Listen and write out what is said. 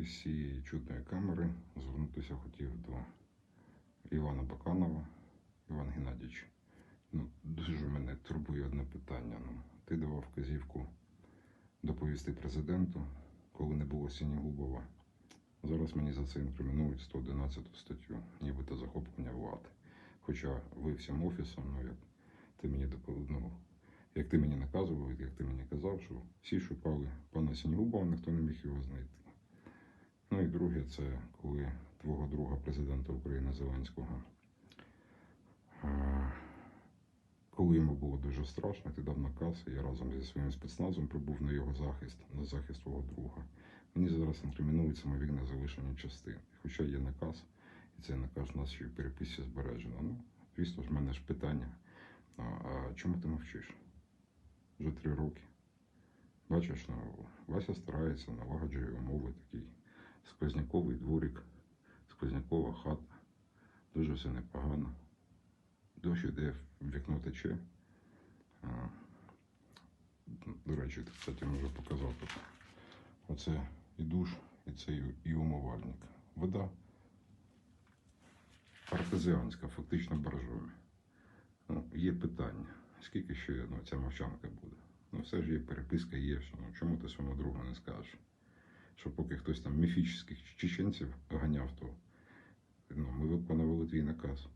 із цієї чудної камери звернутися хотів до Івана Баканова. Іван Геннадійович, ну, дуже мене турбує одне питання. Ну, ти давав вказівку доповісти президенту, коли не було Сінігубова. Зараз мені за це інкримінують 111 статтю, нібито захоплення влади. Хоча ви всім офісом, ну як ти мені ну, як ти мені наказував, як ти мені казав, що всі шукали пана Сінігубова, ніхто не міг його знайти. Ну і друге, це коли твого друга президента України Зеленського, коли йому було дуже страшно, ти дав наказ, і я разом зі своїм спецназом прибув на його захист, на захист твого друга. Мені зараз інкримінують самовільне залишення частин. Хоча є наказ, і цей наказ у нас ще в переписці збережено. Ну, звісно ж, в мене ж питання. А, чому ти мовчиш? Вже три роки. Бачиш, ну, Вася старається, налагоджує умови, такий сквозняковий дворик, сквознякова хата. Дуже все непогано. Дощ іде в вікно тече. До речі, кстати, можу показати. Оце і душ, і це і- умивальник. Вода артезіанська, фактично боржові. Ну, є питання, скільки ще ну, ця мовчанка буде. Ну, все ж є переписка, є. Ну, чому ти своєму другу не скажеш? Що поки хтось там міфічних чеченців ганяв, то ну, ми виконували твій наказ.